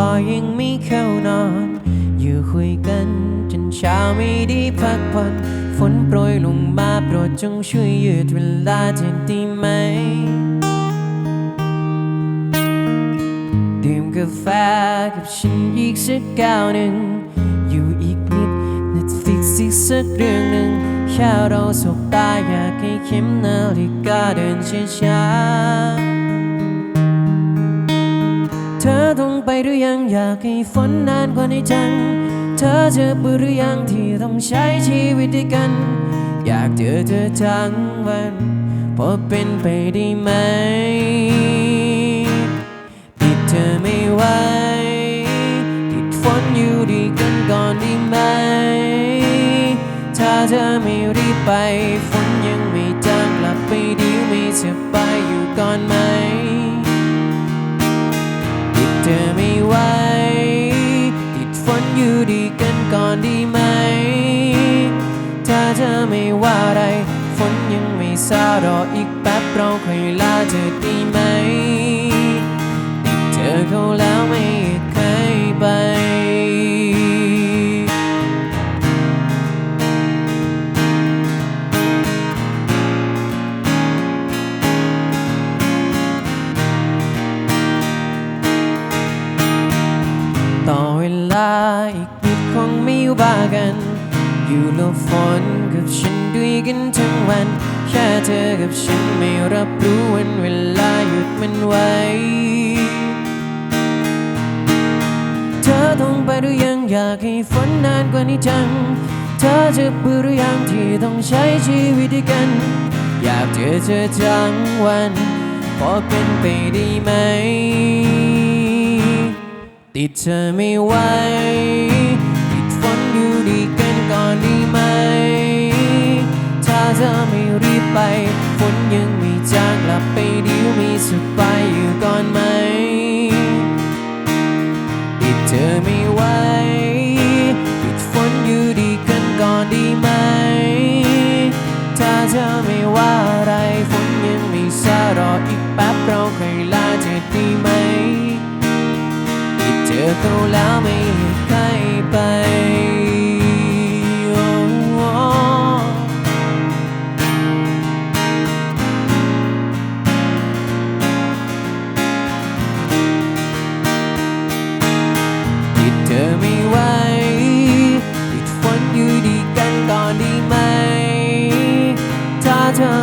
ก็ยังไม่เข้านอน อยู่คุยกันจนเช้าไม่ได้พักผ่อนฝนโปรยลงมาโปรดจงช่วยยืดเวลาจะด้ไหมดื่มกาแฟกับฉันอีกสักแก้วหนึ่ง อยู่อีกนิด Netflix อีกสักเรื่องหนึ่งแค่เราสบตาอยากให้เข็มนาฬิกาเดินช้าๆเธ อต้องไปหรือยังอยากให้ฝนนานกว่านี้จัง เธอจะเบื่อหรือยังที่ต้องใช้ชีวิตด้วยกัน อยากเจอเธอทั้งวันพอเป็นไปได้ไหมติดเธอไม่ไหวติดฝนอยู่ดีกันก่อนได้ไหม ถ้าเธอไม่รีบไปฝน ดีกันก่อนดีไหม ถ้าเธอไม่ว่าอะไร ฝนยังไม่ซารออีกแป๊บเราค่อยลาเธอดีไหมติดเธอเขาแล้ว กนิดคงไม่ว่ากัน อยู่หลบฝนกับฉันด้วยกันทั้งวัน แค่เธอกับฉันไม่รับรู้วันเวลาหยุดมันไว้ เธอต้องไปหรือยังอยากให้ฝนนานกว่านี้จัง เธอจะเบื่อหรือยังที่ต้องใช้ชีวิตด้วยกัน อยากเจอเธอทั้งวันพอเป็นไปได้ไหม ติดเธอไม่ไหว สบายอยู่ก่อนไหมติดเธอไม่ไหวติดฝนอยู่ดีกันก่อนดีไหม ถ้าเธอไม่ว่าอะไรฝนยังไม่ซารออีกแป๊บเราเคยลาเธอดีไหมติดเธอเขาแล้วไม่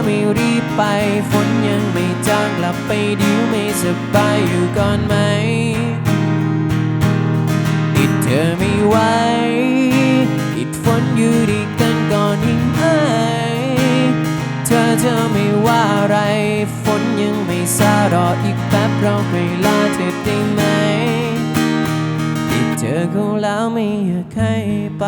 ไม่รีบไป ฝนยังไม่จางกลับไปเดียวไม่สบายอยู่ก่อนไหมติดเธอไม่ไหวติดฝนอยู่ดีกันก่อนยิ่งไหมเธอเธอไม่ว่าอะไร ฝนยังไม่ซารออีกแป๊บเราไปลาเธอได้ไหมติดเธอเขาแล้วไม่อยากให้ไป